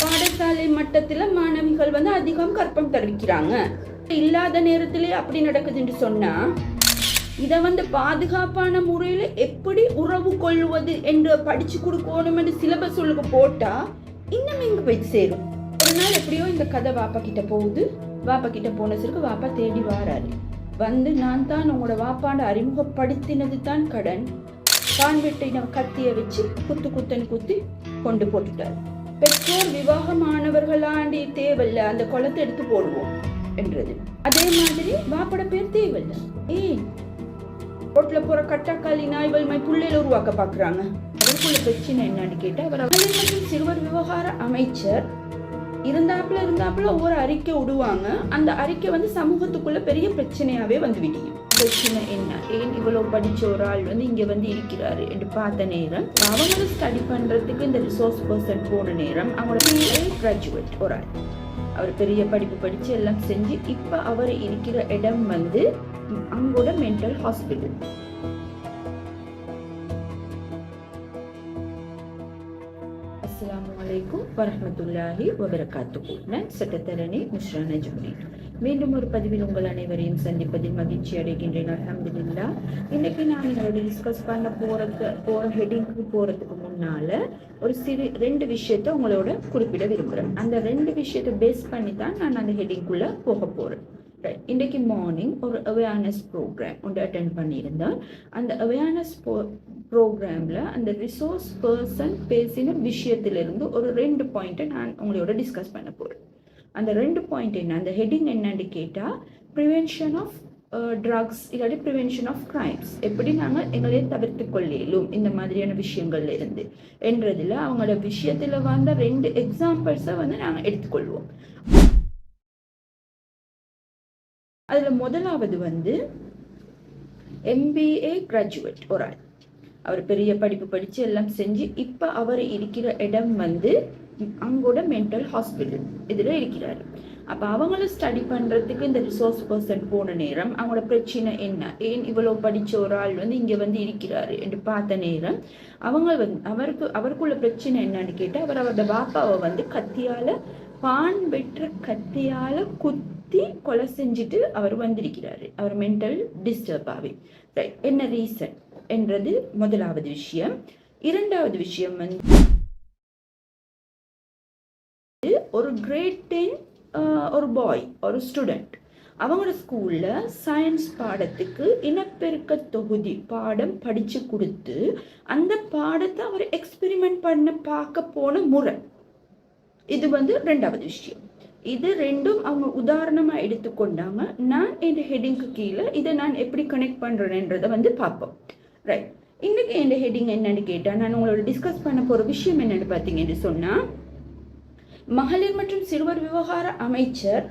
பாடசாலை மட்டத்தில் மாணவிகள் வந்து அதிகம் கற்பம் தெரிவிக்கிறாங்க. இல்லாத நேரத்திலே அப்படி நடக்குதுன்னு சொன்னால் இதை வந்து பாதுகாப்பான முறையில் எப்படி உறவு கொள்வது என்று படிச்சு கொடுக்கணும் என்று சிலபஸ் உங்களுக்கு போட்டால் இன்னும் இங்கே போய் சேரும். ஒரு நாள் எப்படியோ இந்த கதை வாப்பா கிட்ட போகுது. வாப்பா கிட்ட போன சிறுக்கு வாப்பா தேடி வாராரு. வந்து நான் தான் உங்களோட வாப்பாண்ட அறிமுகப்படுத்தினது தான் கடன். கான்வெட்டை வெட்டின கத்தியை வச்சு குத்து குத்துன்னு குத்தி கொண்டு போட்டுட்டார். பெற்றோர் விவாகமானவர்களாண்டி தேவையில்ல அந்த குளத்தை எடுத்து போடுவோம் என்றது. அதே மாதிரி வாப்பட பேர் தேவையில்ல ஏன் ரோட்ல போற கட்டாக்காளி நாய்கள் மை புள்ளையில உருவாக்க பாக்குறாங்க. அதற்குள்ள பிரச்சனை என்னன்னு கேட்டா அவர் மற்றும் சிறுவர் விவகார அமைச்சர் இருந்தாப்புல இருந்தாப்புல ஒவ்வொரு அறிக்கை விடுவாங்க. அந்த அறிக்கை வந்து சமூகத்துக்குள்ள பெரிய பிரச்சனையாவே வந்து விடியும். பிரச்சனை என்ன? ஏன் இவ்வளவு படிச்ச ஒரு ஆள் வந்து இங்க வந்து இருக்கிறாரு என்று பார்த்த நேரம் அவங்கள ஸ்டடி பண்றதுக்கு இந்த ரிசோர்ஸ் பர்சன் போன நேரம் அவங்களோட கிராஜுவேட் ஒரு ஆள். அவர் பெரிய படிப்பு படிச்சு எல்லாம் செஞ்சு இப்ப அவர் இருக்கிற இடம் வந்து அங்கோட மென்டல் ஹாஸ்பிட்டல் வரமத்துல்லாஹி வபரகாத்துக்கு நான் சட்டத்தரணி முஷ்ரா நஜ்முடி மீண்டும் ஒரு பதிவில் உங்கள் அனைவரையும் சந்திப்பதில் மகிழ்ச்சி அடைகின்றேன். அலமதுல்லா இன்னைக்கு நான் என்னோட டிஸ்கஸ் பண்ண போறது போற ஹெட்டிங்க்கு போறதுக்கு முன்னால ஒரு சிறு ரெண்டு விஷயத்த உங்களோட குறிப்பிட விரும்புகிறேன் அந்த ரெண்டு விஷயத்தை பேஸ் பண்ணி தான் நான் அந்த ஹெட்டிங்குள்ள போக போறேன். இன்றைக்கு மார்னிங் ஒரு அவேர்னஸ் ப்ரோக்ராம் ஒன்று அட்டென்ட் பண்ணியிருந்தேன் அந்த அவேர்னஸ் ப்ரோக்ராமில் அந்த ரிசோர்ஸ் பர்சன் பேசின விஷயத்திலிருந்து ஒரு ரெண்டு பாயிண்ட்டை நான் உங்களோட டிஸ்கஸ் பண்ண போகிறேன் அந்த ரெண்டு பாயிண்ட் என்ன அந்த ஹெட்டிங் என்னன்னு கேட்டால் ப்ரிவென்ஷன் ஆஃப் ட்ரக்ஸ் இல்லாட்டி ப்ரிவென்ஷன் ஆஃப் கிரைம்ஸ் எப்படி நாங்கள் எங்களை தவிர்த்து கொள்ளையிலும் இந்த மாதிரியான விஷயங்கள்ல இருந்து என்றதில் அவங்களோட விஷயத்தில் வந்த ரெண்டு எக்ஸாம்பிள்ஸை வந்து நாங்கள் எடுத்துக்கொள்வோம் அதில் முதலாவது வந்து எம்பிஏ கிராஜுவேட் ஒரு ஆள் அவர் பெரிய படிப்பு படித்து எல்லாம் செஞ்சு இப்போ அவர் இருக்கிற இடம் வந்து அங்கோட மென்டல் ஹாஸ்பிட்டல் இதில் இருக்கிறார். அப்போ அவங்கள ஸ்டடி பண்ணுறதுக்கு இந்த ரிசோர்ஸ் பர்சன் போன நேரம் அவங்களோட பிரச்சனை என்ன? ஏன் இவ்வளோ படித்த ஒரு ஆள் வந்து இங்கே வந்து இருக்கிறாரு என்று பார்த்த நேரம் அவங்க வந்து அவருக்கு அவருக்குள்ள பிரச்சனை என்னன்னு கேட்டால் அவர் அவரோட பாப்பாவை வந்து கத்தியால் பான் வெற்ற குத் குத்தி கொலை செஞ்சுட்டு அவர் வந்திருக்கிறாரு. அவர் மென்டல் டிஸ்டர்ப் ஆகி ரைட் என்ன ரீசன் என்றது முதலாவது விஷயம். இரண்டாவது விஷயம் வந்து ஒரு கிரேட் டென் ஒரு பாய் ஒரு ஸ்டூடெண்ட் அவங்களோட ஸ்கூலில் சயின்ஸ் பாடத்துக்கு இனப்பெருக்க தொகுதி பாடம் படித்து கொடுத்து அந்த பாடத்தை அவர் எக்ஸ்பெரிமெண்ட் பண்ண பார்க்க போன முறை. இது வந்து ரெண்டாவது விஷயம். இது ரெண்டும் அவங்க உதாரணமா எடுத்துக்கொண்டாம நான் இந்த ஹெட்டிங்க்கு கீழே இதை நான் எப்படி கனெக்ட் பண்றேன்றதை வந்து பார்ப்போம். ரைட் இன்னைக்கு இந்த ஹெட்டிங் என்னன்னு கேட்டா நான் உங்களோட டிஸ்கஸ் பண்ண போற விஷயம் என்னன்னு பார்த்தீங்கன்னு சொன்னா மகளிர் மற்றும் சிறுவர் விவகார அமைச்சர்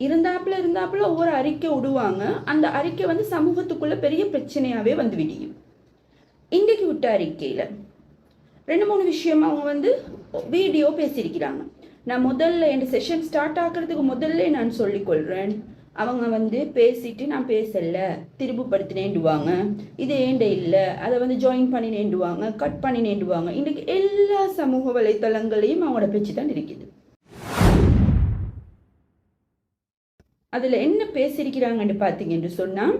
இருந்தாப்புல இருந்தாப்புல ஒவ்வொரு அறிக்கை விடுவாங்க. அந்த அறிக்கை வந்து சமூகத்துக்குள்ள பெரிய பிரச்சனையாவே வந்து விடியும். இன்றைக்கு விட்ட அறிக்கையில ரெண்டு மூணு விஷயம் அவங்க வந்து வீடியோ பேசியிருக்கிறாங்க. நான் முதல்ல என் செஷன் ஸ்டார்ட் ஆகிறதுக்கு முதல்ல நான் சொல்லிக்கொள்கிறேன் அவங்க வந்து பேசிட்டு நான் பேசல திருப்புப்படுத்தினேண்டுவாங்க இது ஏண்ட இல்லை? அதை வந்து ஜாயின் பண்ணினேண்டுவாங்க கட் பண்ணினேண்டுவாங்க இன்றைக்கு எல்லா சமூக வலைத்தளங்களையும் அவங்களோட பேச்சு தான் இருக்குது. அதில் என்ன பேசியிருக்கிறாங்கன்னு பார்த்தீங்கன்னு சொன்னால்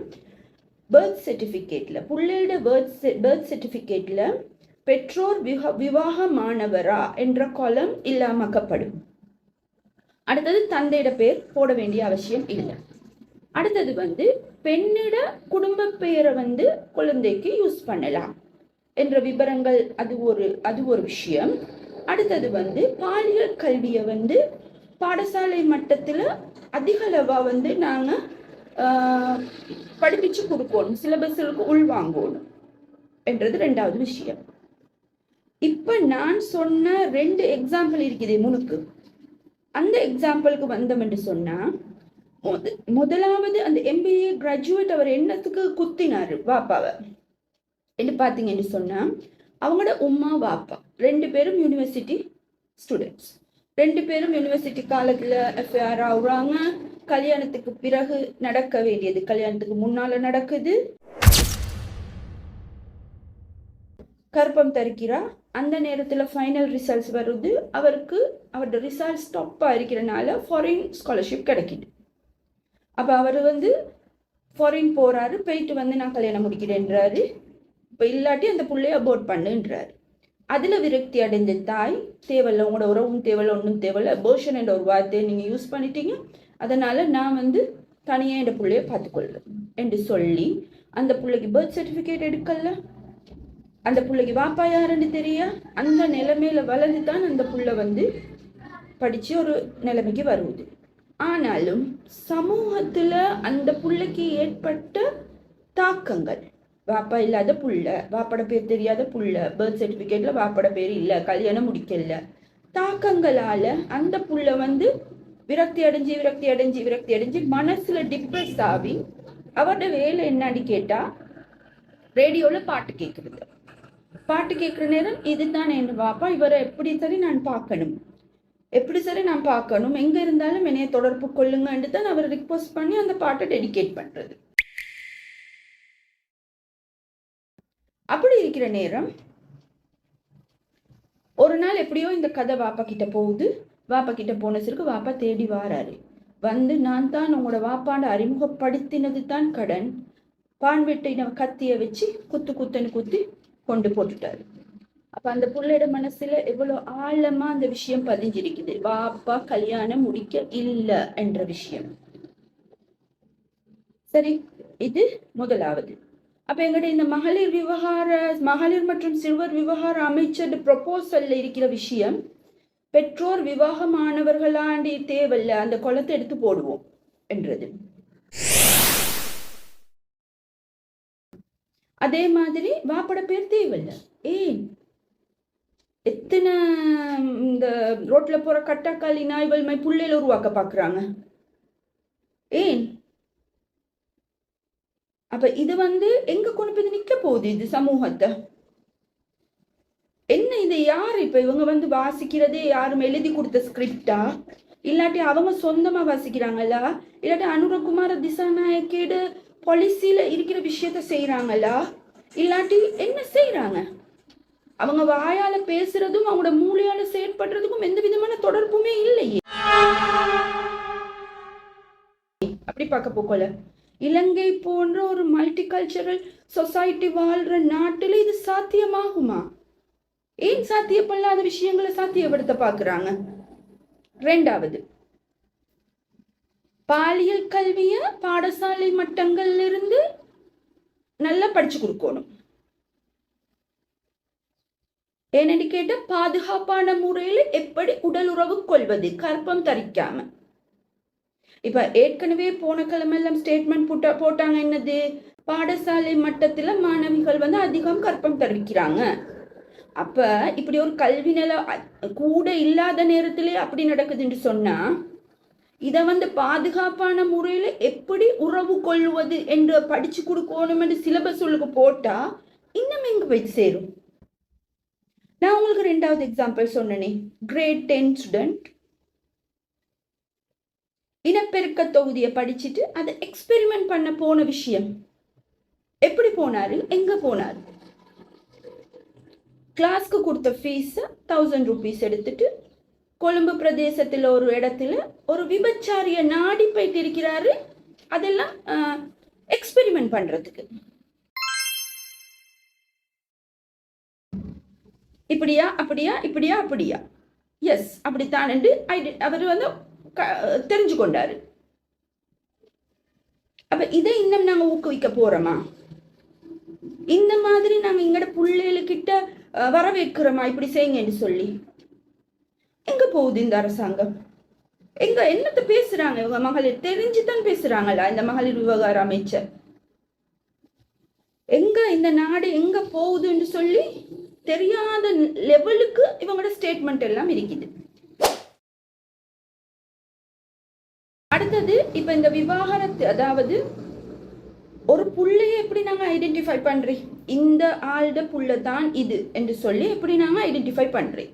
பர்த் சர்டிஃபிகேட்டில் பிள்ளையோட பர்த் பர்த் சர்டிஃபிகேட்டில் பெற்றோர் விவா விவாகமானவரா என்ற கொலம் இல்லாமக்கப்படும். அடுத்தது தந்தையிட பேர் போட வேண்டிய அவசியம் இல்லை. அடுத்தது வந்து பெண்ணிட குடும்ப பெயரை வந்து குழந்தைக்கு யூஸ் பண்ணலாம் என்ற விவரங்கள் அது ஒரு அது ஒரு விஷயம். அடுத்தது வந்து பாலியல் கல்வியை வந்து பாடசாலை மட்டத்தில் அதிகளவாக வந்து நாங்கள் படிப்பிச்சு கொடுக்கணும். சிலபஸ்களுக்கு உள்வாங்கணும் என்றது ரெண்டாவது விஷயம். இப்ப நான் சொன்ன ரெண்டு எக்ஸாம்பிள் இருக்குது முனுக்கு அந்த எக்ஸாம்பிளுக்கு வந்தோம் என்று சொன்னா முதலாவது அந்த எம்பிஏ கிராஜுவேட் அவர் என்னத்துக்கு குத்தினாரு? வாப்பாவை. என்று பார்த்தீங்கன்னு சொன்னா அவங்களோட உம்மா வாப்பா. ரெண்டு பேரும் யூனிவர்சிட்டி ஸ்டூடெண்ட்ஸ் ரெண்டு பேரும் யூனிவர்சிட்டி காலத்தில் எஃப்ஐஆர் ஆகுறாங்க. கல்யாணத்துக்கு பிறகு நடக்க வேண்டியது கல்யாணத்துக்கு முன்னால் நடக்குது. கர்ப்பம் தரிக்கிறா அந்த நேரத்தில் ஃபைனல் ரிசல்ட்ஸ் வருது. அவருக்கு அவரோட ரிசல்ட்ஸ் ஸ்டாப்பாக இருக்கிறனால ஃபாரின் ஸ்காலர்ஷிப் கிடைக்கிது. அப்போ அவர் வந்து ஃபாரின் போகிறாரு போயிட்டு வந்து நான் கல்யாணம் முடிக்கிறேன்றாரு. இப்போ இல்லாட்டி அந்த பிள்ளைய அபோர்ட் பண்ணுன்றாரு. அதில் விரக்தி அடைந்த தாய் தேவையில்ல உங்களோட உறவும் தேவையில்ல ஒன்றும் தேவையில்ல அபோர்ஷன் என்ற ஒரு வார்த்தையை நீங்கள் யூஸ் பண்ணிட்டீங்க. அதனால் நான் வந்து தனியாக என் பிள்ளைய பார்த்துக்கொள்ள என்று சொல்லி அந்த பிள்ளைக்கு பர்த் சர்டிஃபிகேட் எடுக்கல. அந்த பிள்ளைக்கு வாப்பா யாருன்னு தெரியா? அந்த நிலைமையில வளர்ந்து தான் அந்த புள்ள வந்து படித்து ஒரு நிலைமைக்கு வருவது. ஆனாலும் சமூகத்தில் அந்த புள்ளைக்கு ஏற்பட்ட தாக்கங்கள். வாப்பா இல்லாத புள்ள வாப்பட பேர் தெரியாத புள்ள பர்த் சர்டிஃபிகேட்டில் வாப்பட பேர் இல்லை கல்யாணம் முடிக்கல. தாக்கங்களால அந்த புள்ள வந்து விரக்தி அடைஞ்சு விரக்தி அடைஞ்சு விரக்தி அடைஞ்சு மனசுல டிப்ரெஸ் ஆகி அவரோட வேலை என்னன்னு கேட்டா ரேடியோல பாட்டு கேட்குறது பாட்டு கேட்குற நேரம் இதுதான் என் பாப்பா. இவரை எப்படி சரி நான் பார்க்கணும். எப்படி சரி நான் பார்க்கணும். எங்கே இருந்தாலும் என்னைய தொடர்பு கொள்ளுங்கன்ட்டு தான் அவர் ரிக்வஸ்ட் பண்ணி அந்த பாட்டை டெடிகேட் பண்றது. அப்படி இருக்கிற நேரம் ஒரு நாள் எப்படியோ இந்த கதை வாப்பா கிட்ட போகுது. வாப்பா கிட்ட போன சிறுக்கு வாப்பா தேடி வாராரு. வந்து நான் தான் உங்களோட வாப்பாண்ட அறிமுகப்படுத்தினது தான் கடன். பான் வெட்டின கத்தியை வச்சு குத்து குத்துன்னு குத்தி கொண்டு போட்டுட்டாரு. அப்ப அந்த புள்ளையோட மனசுல எவ்வளவு ஆழமா அந்த விஷயம் பதிஞ்சிருக்குது. வாப்பா கல்யாணம் முடிக்க இல்ல என்ற விஷயம். சரி இது முதலாவது. அப்ப எங்கட இந்த மகளிர் விவகார மகளிர் மற்றும் சிறுவர் விவகார அமைச்சர் ப்ரொபோசல்ல இருக்கிற விஷயம் பெற்றோர் விவாகமானவர்களாண்டி தேவையில்ல அந்த குளத்தை எடுத்து போடுவோம் என்றது. அதே மாதிரி வாப்பட பேர் தேவையில்ல ஏன்? எத்தனை இந்த ரோட்டில் போகிற கட்டாக்காளி நாய்கள் மாதிரி புள்ளையில உருவாக்க பார்க்குறாங்க ஏன்? அப்போ இது வந்து எங்க கொண்டு போய் நிற்க போகுது இது சமூகத்தை? என்ன இது யார் இப்போ இவங்க வந்து வாசிக்கிறதே யாரும் எழுதி கொடுத்த ஸ்கிரிப்டா இல்லாட்டி அவங்க சொந்தமாக வாசிக்கிறாங்களா? இல்லாட்டி அனுரகுமார திசாநாயக்கேடு பாலிசியில இருக்கிற விஷயத்த செய்யறாங்களா இல்லாட்டி என்ன செய்யறாங்க அவங்க வாயால பேசுறதும் அவங்களோட மூளையால செயற்படுறதுக்கும் எந்த விதமான தொடர்புமே இல்லையே. அப்படி பார்க்க போகல. இலங்கை போன்ற ஒரு மல்டி கல்ச்சரல் சொசைட்டி வாழ்ற நாட்டில் இது சாத்தியமாகுமா? ஏன் சாத்தியப்படாத விஷயங்களை சாத்தியப்படுத்த பாக்குறாங்க ரெண்டாவது பாலியல் கல்விய? பாடசாலை மட்டங்கள்ல இருந்து நல்லா படிச்சு கொடுக்கணும். ஏனென்று கேட்ட பாதுகாப்பான முறையில எப்படி உடல் உறவு கொள்வது கற்பம் தரிக்காம. இப்ப ஏற்கனவே போன கிழமெல்லாம் ஸ்டேட்மெண்ட் போட்ட போட்டாங்க என்னது? பாடசாலை மட்டத்துல மாணவிகள் வந்து அதிகம் கற்பம் தெரிவிக்கிறாங்க அப்ப இப்படி ஒரு கல்வி நில கூட இல்லாத நேரத்திலே அப்படி நடக்குதுன்னு சொன்னா இதை வந்து பாதுகாப்பான முறையில் எப்படி உறவு கொள்வது என்று படிச்சு கொடுக்கணும் என்று சிலபஸ் உங்களுக்கு போட்டா இன்னும் எங்கே போய் சேரும். நான் உங்களுக்கு ரெண்டாவது எக்ஸாம்பிள் சொன்னனே. கிரேட் டென் ஸ்டூடெண்ட் இனப்பெருக்க தொகுதியை படிச்சுட்டு அதை எக்ஸ்பெரிமெண்ட் பண்ண போன விஷயம். எப்படி போனாரு? எங்க போனார்? கிளாஸ்க்கு கொடுத்த ஃபீஸை தௌசண்ட் ருபீஸ் எடுத்துட்டு கொழும்பு பிரதேசத்தில் ஒரு இடத்துல ஒரு விபச்சாரிய நாடி போயிட்டு இருக்கிறாரு அதெல்லாம் எக்ஸ்பெரிமெண்ட் பண்றதுக்கு. இப்படியா அப்படியா இப்படியா அப்படியா. எஸ் அப்படித்தான் ஐடி- அவர் வந்து க- தெரிஞ்சு கொண்டாரு. அப்ப இதை இன்னும் நாங்க ஊக்குவிக்க போறோமா? இந்த மாதிரி நாங்க எங்கட பிள்ளைகளுக்கிட்ட வர வரவேற்கிறோமா? இப்படி செய்யுங்கன்னு சொல்லி. எங்க போகுது இந்த அரசாங்கம்? எங்க என்னத்த பேசுறாங்க? இவங்க மகளிர் தெரிஞ்சுதான் பேசுறாங்களா? இந்த மகளிர் விவகார அமைச்சர். எங்க இந்த நாடு எங்க போகுதுன்னு சொல்லி தெரியாத லெவலுக்கு இவங்களோட ஸ்டேட்மெண்ட் எல்லாம் இருக்குது. அடுத்தது இப்ப இந்த விவாகரத்து அதாவது ஒரு புள்ளைய எப்படி நாங்க ஐடென்டிஃபை பண்றோம்? இந்த ஆள்ட புள்ள தான் இது என்று சொல்லி எப்படி நாங்க ஐடென்டிஃபை பண்றோம்?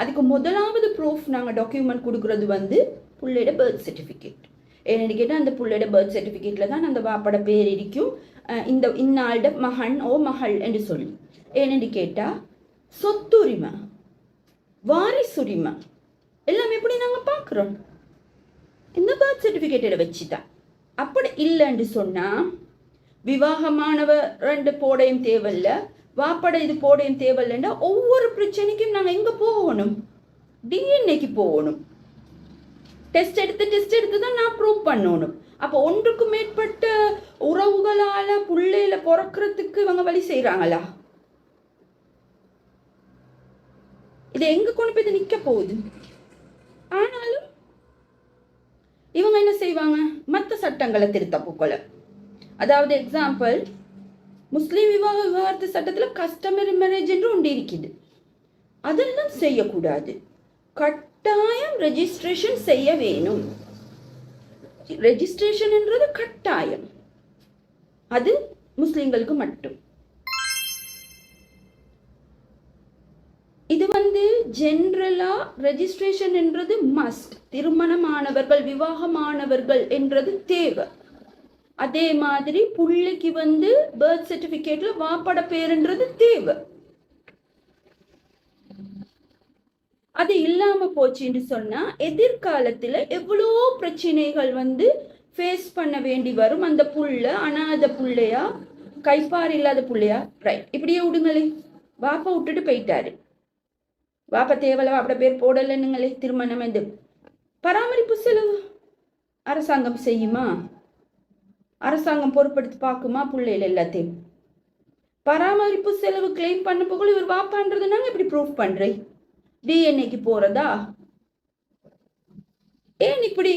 அதுக்கு முதலாவது ப்ரூஃப் நாங்கள் டாக்குமெண்ட் கொடுக்குறது வந்து பிள்ளையோட பர்த் சர்டிஃபிகேட் ஏன்னு கேட்டால் அந்த பிள்ளையோட பர்த் சர்டிஃபிகேட்டில் தான் அந்த வாப்பட பேர் இருக்கும் இந்த இன்னாள்ட மகன் ஓ மகள் என்று சொல்லி. ஏன்னு கேட்டால் சொத்துரிமை வாரிசுரிமை எல்லாம் எப்படி நாங்கள் பார்க்குறோம். இந்த பர்த் சர்டிஃபிகேட்டை வச்சு தான் அப்படி இல்லைன்னு சொன்னால் விவாகமானவ ரெண்டு போடையும் தேவையில்லை. வாப்பட இது போடையும் தேவையில்லைன்னா ஒவ்வொரு பிரச்சனைக்கும் நாங்கள் எங்கே போகணும்? டிஎன்ஏக்கு போகணும். டெஸ்ட் எடுத்து டெஸ்ட் எடுத்து தான் நான் ப்ரூவ் பண்ணணும். அப்போ ஒன்றுக்கு மேற்பட்ட உறவுகளால் புள்ளையில பிறக்கிறதுக்கு இவங்க வழி செய்கிறாங்களா இது எங்கே கொண்டு போய் இது நிற்க போகுது? ஆனாலும் இவங்க என்ன செய்வாங்க? மற்ற சட்டங்களை திருத்த போக்கல அதாவது எக்ஸாம்பிள் முஸ்லீம் விவாக விவகாரத்து சட்டத்தில் கஸ்டமரி மேரேஜ் என்று ஒன்று இருக்குது அதெல்லாம் செய்யக்கூடாது. கட்டாயம் ரெஜிஸ்ட்ரேஷன் செய்ய வேணும். ரெஜிஸ்ட்ரேஷன் என்றது கட்டாயம். அது முஸ்லீம்களுக்கு மட்டும். இது வந்து ஜென்ரலா ரெஜிஸ்ட்ரேஷன் என்றது மஸ்ட் திருமணமானவர்கள் விவாகமானவர்கள் என்றது தேவை. அதே மாதிரி புள்ளைக்கு வந்து பர்த் சர்டிபிகேட்ல வாப்பட பேருன்றது தேவை. அது இல்லாம போச்சுன்னு சொன்னா எதிர்காலத்துல எவ்வளோ பிரச்சனைகள் வந்து ஃபேஸ் பண்ண வேண்டி வரும் அந்த புள்ள அனாத புள்ளையா கைப்பார் இல்லாத புள்ளையா? ரைட் இப்படியே விடுங்களே. வாப்பா விட்டுட்டு போயிட்டாரு. வாப்பா தேவலவா வாப்பட பேர் போடலைன்னுங்களே திருமணம் இது. பராமரிப்பு செலவு அரசாங்கம் செய்யுமா? அரசாங்கம் பொறுப்படுத்தி பார்க்குமா பிள்ளைகள் எல்லாத்தையும்? பராமரிப்பு செலவு கிளைம் பண்ண போகல இவர் வாப்பான்றது நாங்க இப்படி ப்ரூஃப் பண்றேன் டிஎன்ஏக்கு போறதா? ஏன் இப்படி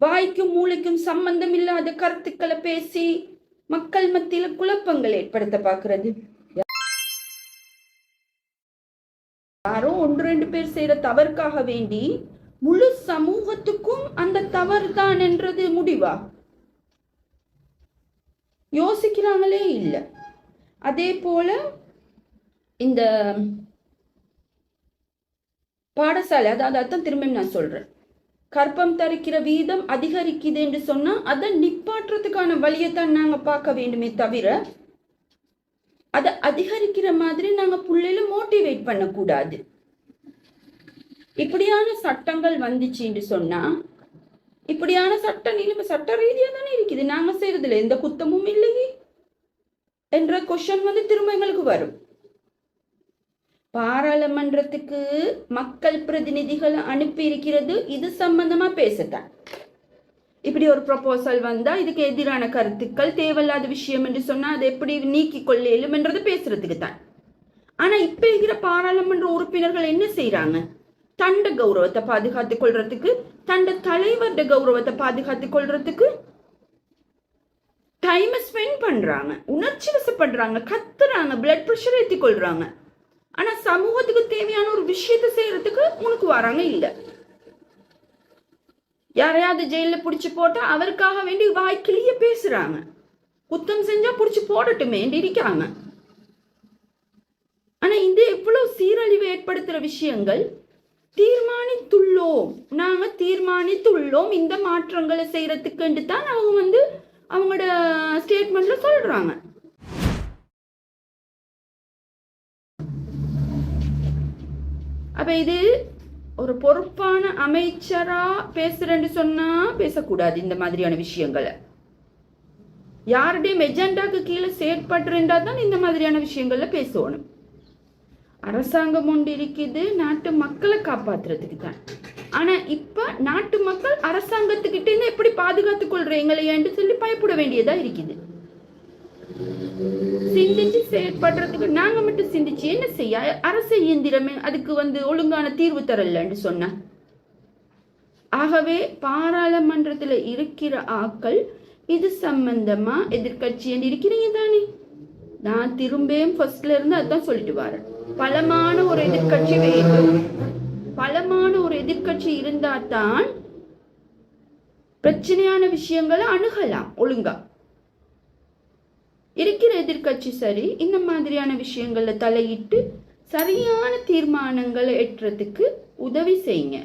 வாய்க்கும் மூளைக்கும் சம்பந்தம் இல்லாத கருத்துக்களை பேசி மக்கள் மத்தியில குழப்பங்கள் ஏற்படுத்த பார்க்கிறது? யாரோ ஒன்று ரெண்டு பேர் செய்யற தவறுக்காக வேண்டி முழு சமூகத்துக்கும் அந்த தவறு தான் என்றது முடிவா? யோசிக்கிறாங்களே இல்லை. அதே போல இந்த பாடசாலை அதாவது அதான் திரும்பியும் நான் சொல்றேன். கற்பம் தரிக்கிற வீதம் அதிகரிக்குது என்று சொன்னா அதை நிப்பாட்டுறதுக்கான வழியைத்தான் நாங்கள் பார்க்க வேண்டுமே தவிர அதை அதிகரிக்கிற மாதிரி நாங்கள் பிள்ளையில மோட்டிவேட் பண்ணக்கூடாது. இப்படியான சட்டங்கள் வந்துச்சு என்று சொன்னா இப்படியான சட்ட நிலைமை சட்ட ரீதியாக தானே இருக்குது. நாங்க செய்யறதுல எந்த குத்தமும் இல்லையே என்ற கொஷன் வந்து திரும்ப எங்களுக்கு வரும். பாராளுமன்றத்துக்கு மக்கள் பிரதிநிதிகள் அனுப்பி இருக்கிறது. இது சம்பந்தமா பேசத்தான் இப்படி ஒரு ப்ரொபோசல் வந்தா இதுக்கு எதிரான கருத்துக்கள் தேவையில்லாத விஷயம் என்று சொன்னா அதை எப்படி நீக்கி கொள்ள என்றது பேசுறதுக்கு தான் ஆனா இப்ப இருக்கிற பாராளுமன்ற உறுப்பினர்கள் என்ன செய்யறாங்க தண்ட கௌரவத்தை பாதுகாத்துக் கொள்றதுக்கு தண்ட தலைவர்ட கௌரவத்தை பாதுகாத்துக் கொள்றதுக்கு டைம் ஸ்பெண்ட் பண்றாங்க. உணர்ச்சி வசப்படுறாங்க கத்துறாங்க பிளட் ப்ரெஷர் ஏற்றி கொள்றாங்க. ஆனா சமூகத்துக்கு தேவையான ஒரு விஷயத்த செய்யறதுக்கு உனக்கு வராங்க இல்ல. யாரையாவது ஜெயில புடிச்சு போட்டா அவருக்காக வேண்டி வாய்க்கிளிய பேசுறாங்க. குத்தம் செஞ்சா புடிச்சு போடட்டுமே இருக்காங்க. ஆனா இது எவ்வளவு சீரழிவு ஏற்படுத்துற விஷயங்கள்? தீர்மானித்துள்ளோம். நாங்க தீர்மானித்துள்ளோம். இந்த மாற்றங்களை செய்யறதுக்குன்ட்டு தான் அவங்க வந்து அவங்களோட ஸ்டேட்மெண்ட்ல சொல்றாங்க. அப்ப இது ஒரு பொறுப்பான அமைச்சரா பேசுறேன்னு சொன்னா பேசக்கூடாது இந்த மாதிரியான விஷயங்களை. யாருடைய எஜெண்டாக்கு கீழே செயற்படுறா தான் இந்த மாதிரியான விஷயங்கள்ல பேசணும் அரசாங்கம் ஒன்று இருக்குது நாட்டு மக்களை காப்பாத்துறதுக்கு தான். ஆனா இப்ப நாட்டு மக்கள் அரசாங்கத்துக்கிட்ட இருந்து எப்படி பாதுகாத்துக் கொள்றீங்களேன்னு சொல்லி பயப்பட வேண்டியதா இருக்குது. சிந்திச்சு செயற்படுறதுக்கு நாங்க மட்டும் சிந்திச்சு என்ன செய்ய? அரசு இயந்திரமே அதுக்கு வந்து ஒழுங்கான தீர்வு தரலன்னு சொன்ன. ஆகவே பாராளுமன்றத்துல இருக்கிற ஆக்கள் இது சம்பந்தமா எதிர்கட்சி இருக்கிறீங்க தானே? நான் திரும்பியும் ஃபர்ஸ்ட்ல இருந்து அதான் சொல்லிட்டு வரேன். பலமான ஒரு எதிர்கட்சி வேண்டும். பலமான ஒரு எதிர்கட்சி இருந்தா தான் பிரச்சனையான விஷயங்களை அணுகலாம் ஒழுங்கா. இருக்கிற எதிர்கட்சி சரி இந்த மாதிரியான விஷயங்களை தலையிட்டு சரியான தீர்மானங்களை எட்டுறதுக்கு உதவி செய்யுங்க.